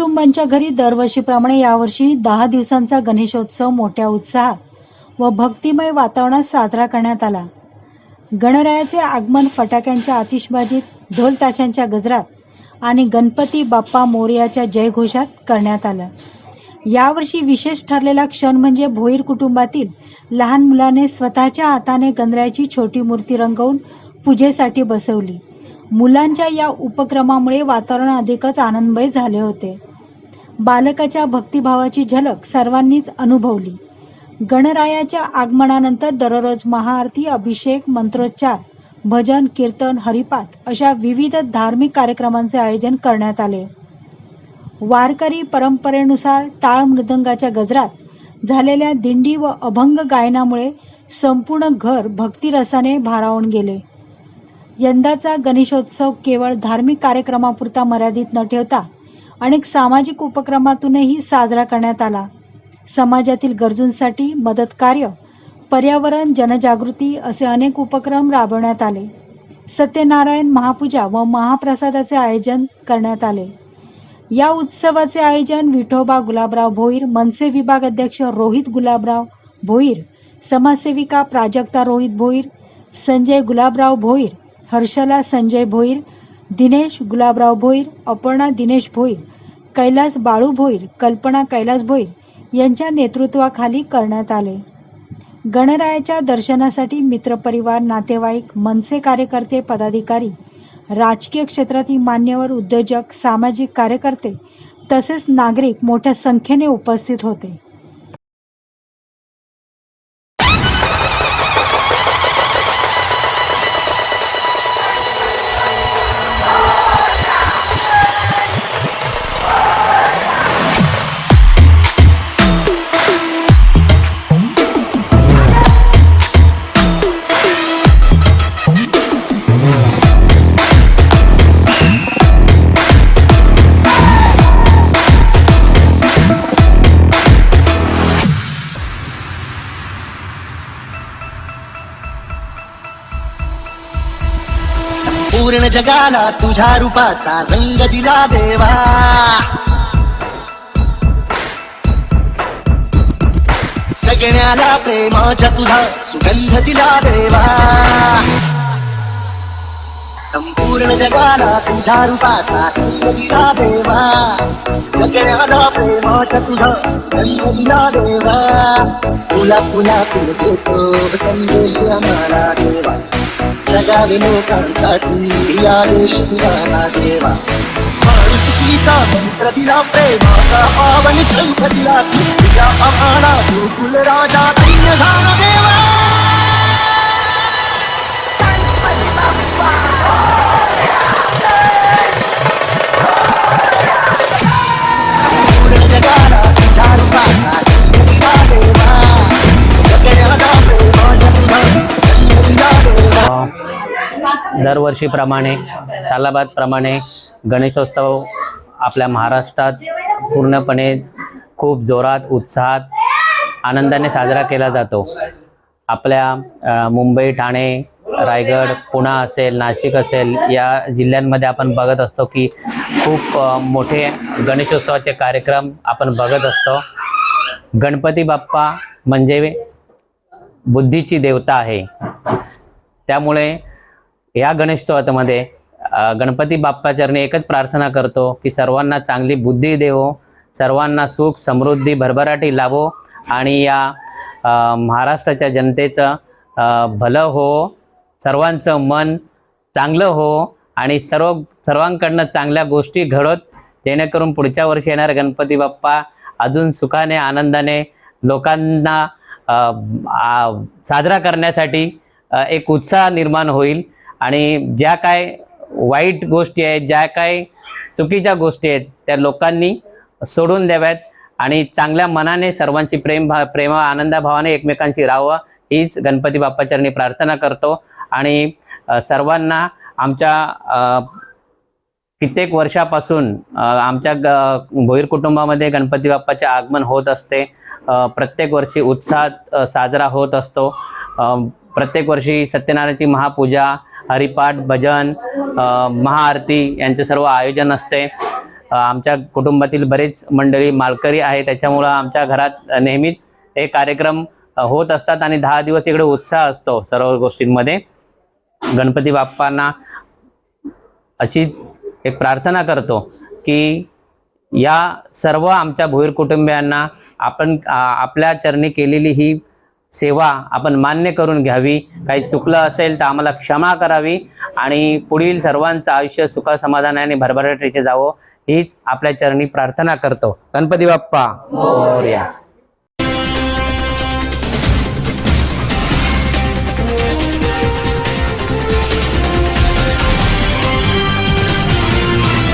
कुटुंबांच्या घरी दरवर्षीप्रमाणे यावर्षी दहा दिवसांचा गणेशोत्सव मोठ्या उत्साहात व भक्तिमय वातावरणात साजरा करण्यात आला. गणरायाचे आगमन फटाक्यांच्या आतिषबाजीत ढोल ताशांच्या गजरात आणि गणपती बाप्पा मोर्याच्या जयघोषात करण्यात आलं. यावर्षी विशेष ठरलेला क्षण म्हणजे भोईर कुटुंबातील लहान मुलाने स्वतःच्या हाताने गणरायाची छोटी मूर्ती रंगवून पूजेसाठी बसवली. मुलांच्या या उपक्रमामुळे वातावरण अधिकच आनंदमय झाले होते. बालकाच्या भक्तिभावाची झलक सर्वांनीच अनुभवली. गणरायाच्या आगमनानंतर दररोज महाआरती अभिषेक मंत्रोच्चार भजन कीर्तन हरिपाठ अशा विविध धार्मिक कार्यक्रमांचे आयोजन करण्यात आले. वारकरी परंपरेनुसार टाळ मृदंगाच्या गजरात झालेल्या दिंडी व अभंग गायनामुळे संपूर्ण घर भक्तिरसाने भारावून गेले. यंदाचा गणेशोत्सव केवळ धार्मिक कार्यक्रमापुरता मर्यादित न ठेवता अनेक सामाजिक उपक्रमातूनही साजरा करण्यात आला. समाजातील गरजूंसाठी मदत कार्य पर्यावरण जनजागृती असे अनेक उपक्रम राबवण्यात आले. सत्यनारायण महापूजा व महाप्रसादाचे आयोजन करण्यात आले. या उत्सवाचे आयोजन विठोबा गुलाबराव भोईर मनसे विभाग अध्यक्ष रोहित गुलाबराव भोईर समाजसेविका प्राजक्ता रोहित भोईर संजय गुलाबराव भोईर हर्षला संजय भोईर दिनेश गुलाबराव भोईर अपर्णा दिनेश भोईर कैलास बाळू भोईर कल्पना कैलास भोईर यांच्या नेतृत्वाखाली करण्यात आले. गणरायाच्या दर्शनासाठी मित्रपरिवार नातेवाईक मनसे कार्यकर्ते पदाधिकारी राजकीय क्षेत्रातील मान्यवर उद्योजक सामाजिक कार्यकर्ते तसेच नागरिक मोठ्या संख्येने उपस्थित होते. पूर्ण जगाला तुझ्या रूपाचा रंग दिला देवा. सगळ्याला प्रेमाच्या तुझा सुगंध दिला देवा. संपूर्ण जगाला तुझ्या रूपाचा रंग दिला देवा. सगळ्याला प्रेमाच्या तुझा सुगंध दिला देवा. तुला पुन्हा फुल देतो संदेश आम्हाला देवा. जगावे लोकांसाठी आदेश तुझा देवा. माणुसकीचा मंत्र दिला प्रेमाचा पावन ग्रंथ दिला तुझ्या आम्हाला गोकुल राजा धन्य झाला देवा. दरवर्षीप्रमाणे सालाबादप्रमाणे गणेशोत्सव आपल्या महाराष्ट्रात पूर्णपणे खूप जोरात उत्साहात आनंदाने साजरा केला जातो. आपल्या मुंबई ठाणे रायगड पुणा असेल नाशिक असेल या जिल्ह्यांमध्ये आपण बघत असतो की खूप मोठे गणेशोत्सवाचे कार्यक्रम आपण बघत असतो. गणपती बाप्पा म्हणजे बुद्धीची देवता आहे. त्यामुळे या गणेशोत्सवामध्ये अ, गणपती बाप्पाचरणी एकच प्रार्थना करतो की सर्वांना चांगली बुद्धी देवो सर्वांना सुख समृद्धी भरभराटी लाभो आणि या महाराष्ट्राच्या जनतेचं भलं हो सर्वांचं मन चांगलं हो आणि सर्व सर्वांकडनं चांगल्या गोष्टी घडत जेणेकरून पुढच्या वर्षी येणारे गणपती बाप्पा अजून सुखाने आनंदाने लोकांना साजरा करण्यासाठी एक उत्साह निर्माण होईल. आणि ज्या काय वाईट गोष्टी आहेत ज्या काय चुकीच्या गोष्टी आहेत त्या लोकांनी सोडून द्याव्यात आणि चांगल्या मनाने सर्वांची प्रेम भा प्रेम आनंदाभावाने एकमेकांशी राहावं हीच गणपती बाप्पाचरणी प्रार्थना करतो. आणि सर्वांना आमच्या कित्येक वर्षापासून आमच्या ग भोईर कुटुंबामध्ये गणपती बाप्पाचे आगमन होत असते. प्रत्येक वर्षी उत्साहात साजरा होत असतो. प्रत्येक वर्षी सत्यनारायणची महापूजा हरिपाठ भजन महाआरती यांचे सर्व आयोजन असते. आमच्या कुटुंबातील बरेच मंडळी मालकरी आहे त्याच्यामुळं आमच्या घरात नेहमीच हे कार्यक्रम होत असतात आणि दहा दिवस इकडे उत्साह असतो सर्व गोष्टींमध्ये. गणपती बाप्पांना अशी एक प्रार्थना करतो की या सर्व आमच्या भोईर कुटुंबियांना आपण आपल्या चरणी केलेली ही सेवा आपण मान्य करून घ्यावी. काही चुकलं असेल तर आम्हाला क्षमा करावी आणि पुढील सर्वांचं आयुष्य सुखासमाधानाने भरभराटीचे जावं हीच आपल्या चरणी प्रार्थना करतो. गणपती बाप्पा.